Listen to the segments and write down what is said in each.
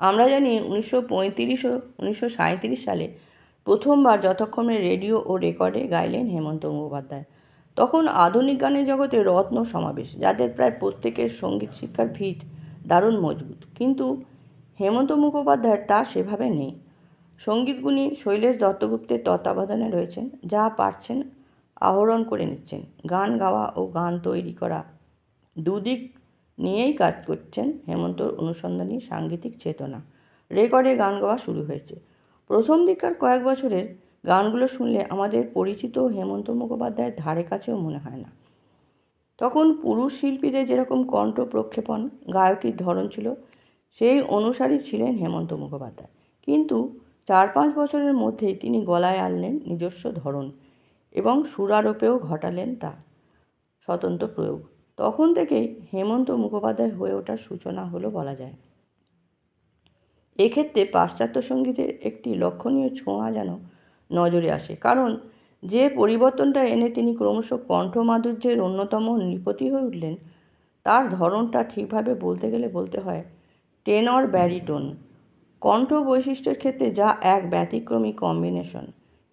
আমরা জানি উনিশশো পঁয়ত্রিশ ও উনিশশো সাঁইত্রিশ সালে প্রথমবার যথাক্রমে রেডিও ও রেকর্ডে গাইলেন হেমন্ত মুখোপাধ্যায়। তখন আধুনিক গানের জগতে রত্ন সমাবেশ, যাদের প্রায় প্রত্যেকের সংগীত শিক্ষার ভিত দারুণ মজবুত। কিন্তু হেমন্ত মুখোপাধ্যায়ের তা সেভাবে নেই। সঙ্গীতগুণী শৈলেশ দত্তগুপ্তের তত্ত্বাবধানে রয়েছেন, যা পারছেন, আহরণ করে নিচ্ছেন। গান গাওয়া ও গান তৈরি করা দুদিক নিয়েই কাজ করছেন হেমন্তর অনুসন্ধানী সাংগীতিক চেতনা। রেকর্ডে গান গাওয়া শুরু হয়েছে। প্রথম দিককার কয়েক বছরের গানগুলো শুনলে আমাদের পরিচিত হেমন্ত মুখোপাধ্যায়ের ধারে কাছেও মনে হয় না। তখন পুরুষ শিল্পীদের যেরকম কণ্ঠ প্রক্ষেপণ, গায়কীর ধরন ছিল, সেই অনুসারী ছিলেন হেমন্ত মুখোপাধ্যায়। কিন্তু চার পাঁচ বছরের মধ্যেই তিনি গলায় আনলেন নিজস্ব ধরন এবং সুরারোপেও ঘটালেন তা স্বতন্ত্র প্রয়োগ। তখন থেকেই হেমন্ত মুখোপাধ্যায় হয়ে ওঠার সূচনা হলো বলা যায়। এক্ষেত্রে পাশ্চাত্য সঙ্গীতের একটি লক্ষণীয় ছোঁয়া যেন নজরে আসে, কারণ যে পরিবর্তনটা এনে তিনি ক্রমশ কণ্ঠমাধুর্যের অন্যতম নৃপতি হয়ে উঠলেন, তার ধরনটা ঠিকভাবে বলতে গেলে বলতে হয় টেনর ব্যারিটোন। কণ্ঠ বৈশিষ্ট্যের ক্ষেত্রে যা এক ব্যতিক্রমী কম্বিনেশন,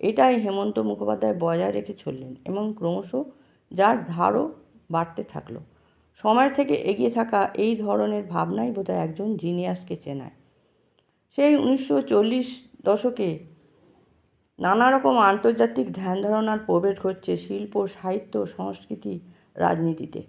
এটাই হেমন্ত মুখোপাধ্যায় বজায় রেখে চললেন এবং ক্রমশ যার ধারও বাড়তে থাকল। সময় থেকে এগিয়ে থাকা এই ধরনের ভাবনাই বোধহয় একজন জিনিয়াসকে চেনায়। সেই উনিশশো চল্লিশ দশকে নানা রকম আন্তর্জাতিক ধ্যান ধারণার প্রবেশ ঘটছে শিল্প, সাহিত্য, সংস্কৃতি, রাজনীতিতে।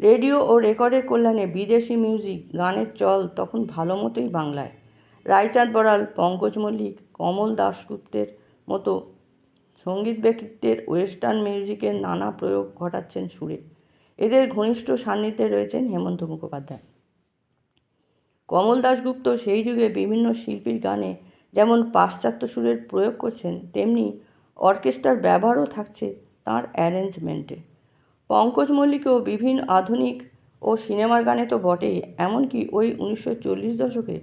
রেডিও ও রেকর্ডের কল্যাণে বিদেশি মিউজিক, গানের চল তখন ভালো মতোই বাংলায়। রায়চাঁদ বড়াল, পঙ্কজ মল্লিক, কমল দাশগুপ্তের মতো সংগীত ব্যক্তিত্বের ওয়েস্টার্ন মিউজিকের নানা প্রয়োগ ঘটাচ্ছেন সুরে। এদের ঘনিষ্ঠ সান্নিধ্যে রয়েছেন হেমন্ত মুখোপাধ্যায়। কমল দাশগুপ্ত সেই যুগে বিভিন্ন শিল্পীর গানে যেমন পাশ্চাত্য সুরের প্রয়োগ করছেন, তেমনি অর্কেস্ট্রার ব্যবহারও থাকছে তার অ্যারেঞ্জমেন্টে। পঙ্কজ মল্লিকও বিভিন্ন আধুনিক ও সিনেমার গানে তো বটেই, এমনকি ওই উনিশশো চল্লিশ দশকে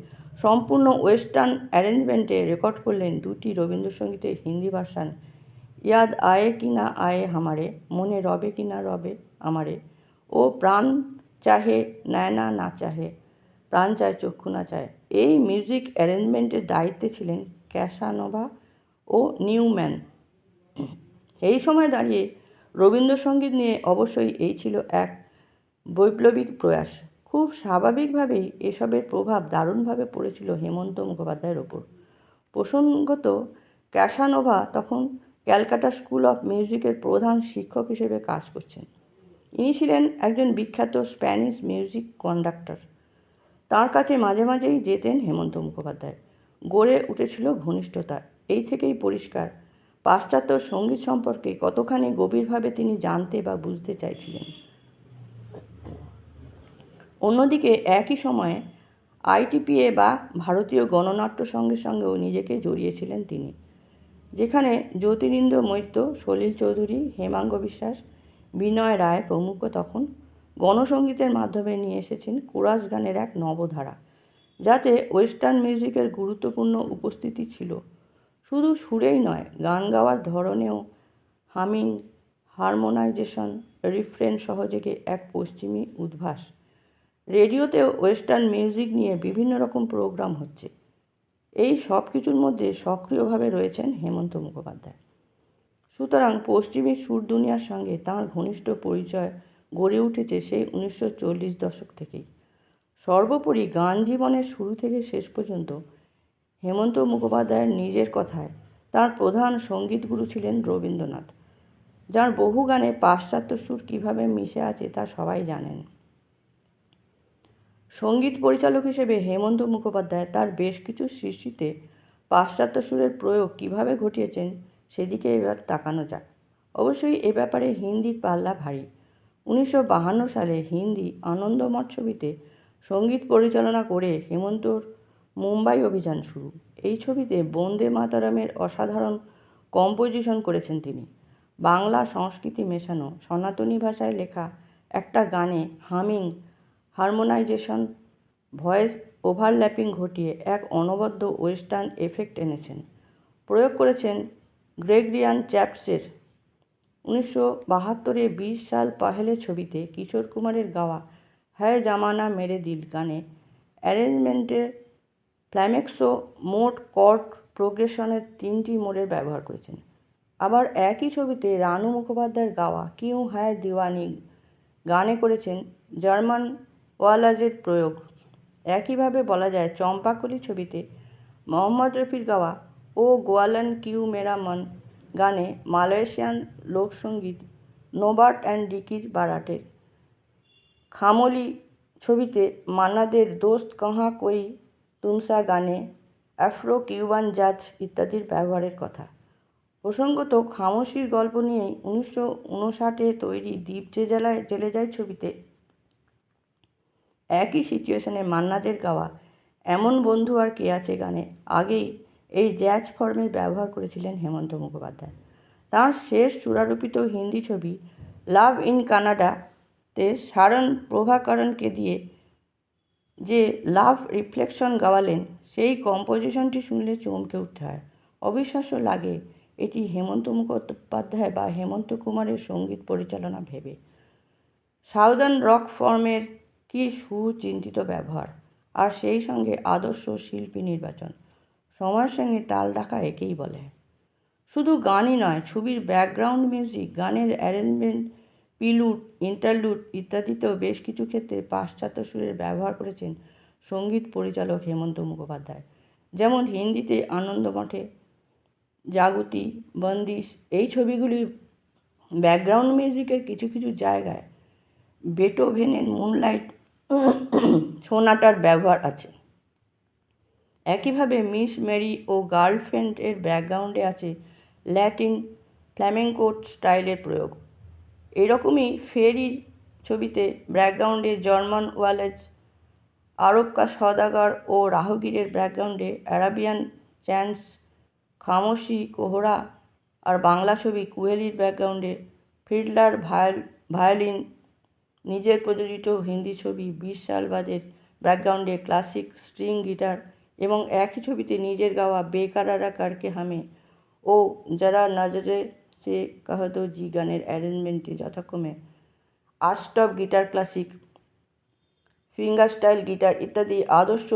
সম্পূর্ণ ওয়েস্টার্ন অ্যারেঞ্জমেন্টে রেকর্ড করলেন দুটি রবীন্দ্রসঙ্গীতের হিন্দি ভার্সান, ইয়াদ আয়ে কি না আয়ে হামারে, মনে রবে কি না রবে। আমারে। ও প্রাণ চাহে নয়না না চাহে, প্রাণ চায়, চক্ষু না চায়। এই মিউজিক অ্যারেঞ্জমেন্টের দায়িত্বে ছিলেন ক্যাসানোভা ও নিউম্যান। এই সময় দাঁড়িয়ে রবীন্দ্রসঙ্গীত নিয়ে অবশ্যই এই ছিল এক বৈপ্লবিক প্রয়াস। খুব স্বাভাবিকভাবেই এসবের প্রভাব দারুণভাবে পড়েছিল হেমন্ত মুখোপাধ্যায়ের ওপর। প্রসঙ্গত ক্যাসানোভা তখন ক্যালকাটা স্কুল অফ মিউজিকের প্রধান শিক্ষক হিসেবে কাজ করছেন। ইনি ছিলেন একজন বিখ্যাত স্প্যানিশ মিউজিক কন্ডাক্টর। তার কাছে মাঝে মাঝেই যেতেন হেমন্ত মুখোপাধ্যায়। গড়ে উঠেছিল ঘনিষ্ঠতা, এই থেকেই পরিষ্কার। পাশ্চাত্য সংগীত সম্পর্কে কতখানি গভীরভাবে তিনি জানতে বা বুঝতে চাইছিলেন? অন্যদিকে একই সময়ে আইটিপিএ বা ভারতীয় গণনাট্য সঙ্গের সঙ্গেও নিজেকে জড়িয়েছিলেন তিনি, যেখানে জ্যোতিরিন্দ্র মৈত্য সলিল চৌধুরী, হেমাঙ্গ বিশ্বাস বিনয় রায় প্রমুখ তখন গণসঙ্গীতের মাধ্যমে নিয়ে এসেছেন কোরাস গানের এক নবধারা, যাতে ওয়েস্টার্ন মিউজিকের গুরুত্বপূর্ণ উপস্থিতি ছিল। শুধু সুরেই নয়, গান গাওয়ার ধরনেও হামিং, হারমোনাইজেশন, রিফ্রেন সহযোগে এক পশ্চিমী উদ্ভাস। রেডিওতেও ওয়েস্টার্ন মিউজিক নিয়ে বিভিন্ন রকম প্রোগ্রাম হচ্ছে। এই সব কিছুর মধ্যে সক্রিয়ভাবে রয়েছেন হেমন্ত মুখোপাধ্যায়। সুতরাং পশ্চিমী সুর দুনিয়ার সঙ্গে তাঁর ঘনিষ্ঠ পরিচয় গড়ে উঠেছে সেই উনিশশো চল্লিশ দশক থেকেই। সর্বোপরি গান জীবনের শুরু থেকে শেষ পর্যন্ত হেমন্ত মুখোপাধ্যায়ের নিজের কথায় তার প্রধান সঙ্গীতগুরু ছিলেন রবীন্দ্রনাথ, যার বহু গানে পাশ্চাত্য সুর কীভাবে মিশে আছে তা সবাই জানেন। সংগীত পরিচালক হিসেবে হেমন্ত মুখোপাধ্যায় তার বেশ কিছু সৃষ্টিতে পাশ্চাত্য সুরের প্রয়োগ কীভাবে ঘটিয়েছেন সেদিকে এবার তাকানো যাক। অবশ্যই এ ব্যাপারে হিন্দির পাল্লা ভারী। উনিশশো সালে হিন্দি আনন্দমঠ ছবিতে সংগীত পরিচালনা করে হেমন্তর মুম্বাই অভিযান শুরু। এই ছবিতে বন্দে মাতারামের অসাধারণ কম্পোজিশন করেছেন তিনি। বাংলা সংস্কৃতি মেশানো সনাতনী ভাষায় লেখা একটা গানে হামিং হারমোনাইজেশন, ভয়েস ওভারল্যাপিং ঘটিয়ে এক অনবদ্য ওয়েস্টার্ন এফেক্ট এনেছেন। প্রয়োগ করেছেন গ্রেগরিয়ান চ্যাপসের উনিশশো বাহাত্তরে বিশ সাল পহেলে ছবিতে কিশোর কুমারের গাওয়া হ্যায় জামানা মেরে দিল গানে। অ্যারেঞ্জমেন্টে ফ্ল্যামেক্সো মোড কর্ড প্রোগ্রেশনের তিনটি মোডের ব্যবহার করেছেন। আবার একই ছবিতে রানু মুখোপাধ্যায়ের গাওয়া কিউ হ্যায় দিওয়ানি গানে করেছেন জার্মান ওয়ালাজের প্রয়োগ। একইভাবে বলা যায় চম্পাকলি ছবিতে মোহাম্মদ রফির গাওয়া ও গোয়ালান কিউ মেরা মন গানে মালয়েশিয়ান লোকসঙ্গীত নোবার্ট অ্যান্ড ডিকির বারাটের। খামলি ছবিতে মান্নাদের দোস্ত কাহা কই তুমসা গানে অ্যাফ্রো কিউবান জাজ ইত্যাদির ব্যবহারের কথা। প্রসঙ্গত খামোশির গল্প নিয়েই উনিশশো উনষাটে তৈরি দ্বীপ যে জেলায় জেলে যায় ছবিতে, একই সিচুয়েশনে মান্নাদের গাওয়া এমন বন্ধু আর কে আছে গানে? আগেই এই জ্যাজ ফর্মের ব্যবহার করেছিলেন হেমন্ত মুখোপাধ্যায়। তাঁর শেষ চূড়ারোপিত হিন্দি ছবি লাভ ইন কানাডাতে সারণ প্রভাকরণকে দিয়ে যে লাভ রিফ্লেকশন গাওয়ালেন, সেই কম্পোজিশনটি শুনলে চমকে উঠতে হয়। অবিশ্বাস্য লাগে এটি হেমন্ত মুখোপাধ্যায় বা হেমন্ত কুমারের সংগীত পরিচালনা ভেবে। সাউদার্ন রক ফর্মের কি সুচিন্তিত ব্যবহার? আর সেই সঙ্গে আদর্শ শিল্পী নির্বাচন। সময়ের সঙ্গে তাল রাখা একেই বলে। শুধু গানই নয়, ছবির ব্যাকগ্রাউন্ড মিউজিক গানের অ্যারেঞ্জমেন্ট পিলুট ইন্টারলুট ইত্যাদিতেও বেশ কিছু ক্ষেত্রে পাশ্চাত্য সুরের ব্যবহার করেছেন সংগীত পরিচালক হেমন্ত মুখোপাধ্যায়। যেমন হিন্দিতে আনন্দমঠে জাগতি, বন্দিশ, এই ছবিগুলির ব্যাকগ্রাউন্ড মিউজিকের কিছু কিছু জায়গায় বেটোভেনের মুনলাইট সোনাটার ব্যবহার আছে। একইভাবে মিস মেরি ও গার্লফ্রেন্ডের ব্যাকগ্রাউন্ডে আছে ল্যাটিন ফ্ল্যামেঙ্কো স্টাইলের প্রয়োগ। এরকমই ফেরির ছবিতে ব্যাকগ্রাউন্ডে জার্মান ওয়ালেজ আরবকা সদাগর ও রাহগীরের ব্যাকগ্রাউন্ডে অ্যারাবিয়ান চ্যান্স, খামোশি, কোহরা আর বাংলা ছবি কুহেলির ব্যাকগ্রাউন্ডে ফিডলার ভায়োল, ভায়োলিন, নিজের প্রযোজিত হিন্দি ছবি বিশ সাল বাদের ব্যাকগ্রাউন্ডে ক্লাসিক স্ট্রিং গিটার এবং একই ছবিতে নিজের গাওয়া বেকারারা কারকে হামে ও যারা নজরে সে কাহদো জি গানের অ্যারেঞ্জমেন্টে যথাক্রমে আস্টপ guitar classic, finger style guitar ইত্যাদি আদর্শ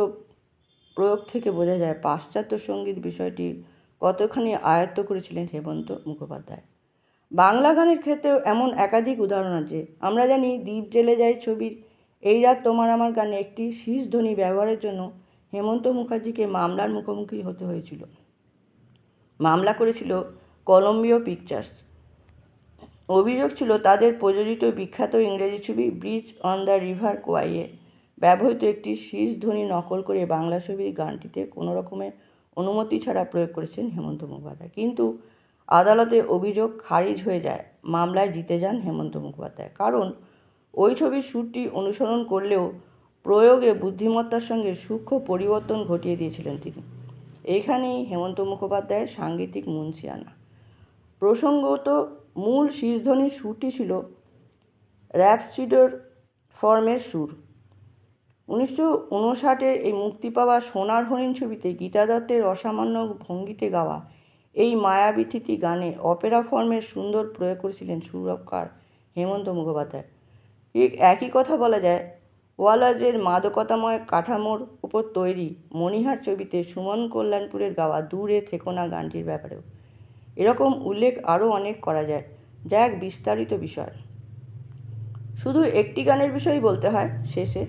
প্রয়োগ থেকে বোঝা যায় পাশ্চাত্য সংগীত বিষয়টি কতখানি আয়ত্ত করেছিলেন হেমন্ত মুখোপাধ্যায়। বাংলা গানের ক্ষেত্রেও এমন একাধিক উদাহরণ আছে। আমরা জানি দ্বীপ জেলে যায় ছবির, এই রাত তোমার আমার গানে একটি শীষ ধ্বনি ব্যবহারের জন্য হেমন্ত মুখার্জিকে মামলার মুখোমুখি হতে হয়েছিল। মামলা করেছিল কলম্বিয় পিকচার্স। অভিযোগ ছিল তাদের প্রযোজিত বিখ্যাত ইংরেজি ছবি ব্রিজ অন দ্য রিভার কোয়াইয়ে ব্যবহৃত একটি শীষ ধ্বনি নকল করে বাংলা ছবির গানটিতে কোনো রকমের অনুমতি ছাড়া প্রয়োগ করেছেন হেমন্ত মুখোপাধ্যায়। কিন্তু আদালতে অভিযোগ খারিজ হয়ে যায়, মামলায় জিতে যান হেমন্ত মুখোপাধ্যায়। কারণ ওই ছবির সুরটি অনুসরণ করলেও প্রয়োগে বুদ্ধিমত্তার সঙ্গে সূক্ষ্ম পরিবর্তন ঘটিয়ে দিয়েছিলেন তিনি। এইখানেই হেমন্ত মুখোপাধ্যায়ের সাংগীতিক মুন্সিয়ানা প্রসঙ্গত মূল শীর্ষধ্বনির সুরটি ছিল র্যাপসিডোর ফর্মের সুর। উনিশশো উনষাটের এই মুক্তি পাওয়া সোনার হরিণ ছবিতে গীতা দত্তের অসামান্য ভঙ্গিতে গাওয়া এই মায়াবিথিতি গানে অপেরা ফর্মের সুন্দর প্রয়োগ করেছিলেন সুরকার হেমন্ত মুখোপাধ্যায়। ঠিক একই কথা বলা যায় ওয়ালাজের মাদকতাময় কাঠামোর উপর তৈরি মণিহার ছবিতে সুমন কল্যাণপুরের গাওয়া দূরে থেকো না গানটির ব্যাপারেও। এরকম উল্লেখ আরও অনেক করা যায়, যা এক বিস্তারিত বিষয়। শুধু একটি গানের বিষয়ই বলতে হয়, শেষে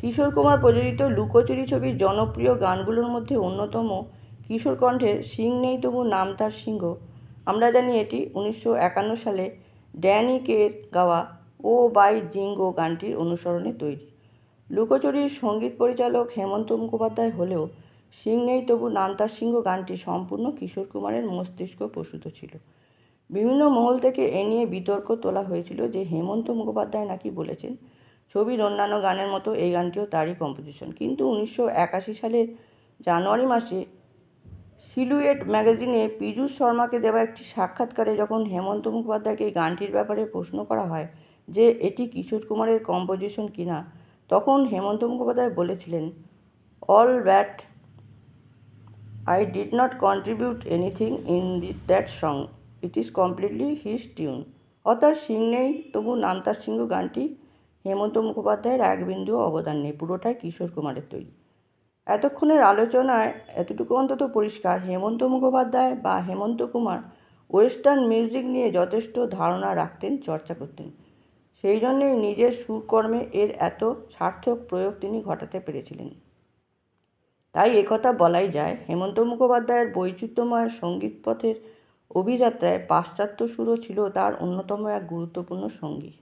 কিশোর কুমার প্রযোজিত লুকোচুরি ছবির জনপ্রিয় গানগুলোর মধ্যে অন্যতম কিশোর কণ্ঠের সিং নেই তবু নাম তার সিংহ। আমরা জানি এটি উনিশশো একান্ন সালে ড্যানি কের গাওয়া ও বাই জিঙ্গো গানটির অনুসরণে তৈরি। লুকোচুরির সংগীত পরিচালক হেমন্ত মুখোপাধ্যায় হলেও সিং নেই তবু নাম সিংহ গানটি সম্পূর্ণ কিশোর কুমারের মস্তিষ্ক প্রসূত ছিল। বিভিন্ন মহল থেকে এ নিয়ে বিতর্ক তোলা হয়েছিল যে হেমন্ত মুখোপাধ্যায় নাকি বলেছেন, ছবির অন্যান্য গানের মতো এই গানটিও তারই কম্পোজিশন কিন্তু উনিশশো একাশি সালের জানুয়ারি মাসে সিলুয়েট ম্যাগাজিনে পীযূষ শর্মাকে দেওয়া একটি সাক্ষাৎকারে যখন হেমন্ত মুখোপাধ্যায়কে এই গানটির ব্যাপারে প্রশ্ন করা হয় যে, এটি কিশোর কুমারের কম্পোজিশন কিনা? তখন হেমন্ত মুখোপাধ্যায় বলেছিলেন all that I did not contribute anything in the that song it is completely his tune অর্থাৎ সিং নেই, তবু নামতার সিংহ গানটি হেমন্ত মুখোপাধ্যায়ের এক বিন্দু অবদান নেই, পুরোটাই কিশোর কুমারের তৈরি। এতক্ষণের আলোচনায়, এতটুকু অন্তত পরিষ্কার, হেমন্ত মুখোপাধ্যায় বা হেমন্ত কুমার ওয়েস্টার্ন মিউজিক নিয়ে যথেষ্ট ধারণা রাখতেন, চর্চা করতেন। সেই জন্যেই নিজের সুকর্মে এর এত সার্থক প্রয়োগ তিনি ঘটাতে পেরেছিলেন। তাই একথা বলাই যায়, হেমন্ত মুখোপাধ্যায়ের বৈচিত্র্যময় সংগীত পথের অভিযাত্রায় পাশ্চাত্য সুরও ছিল তার অন্যতম এক গুরুত্বপূর্ণ সঙ্গী।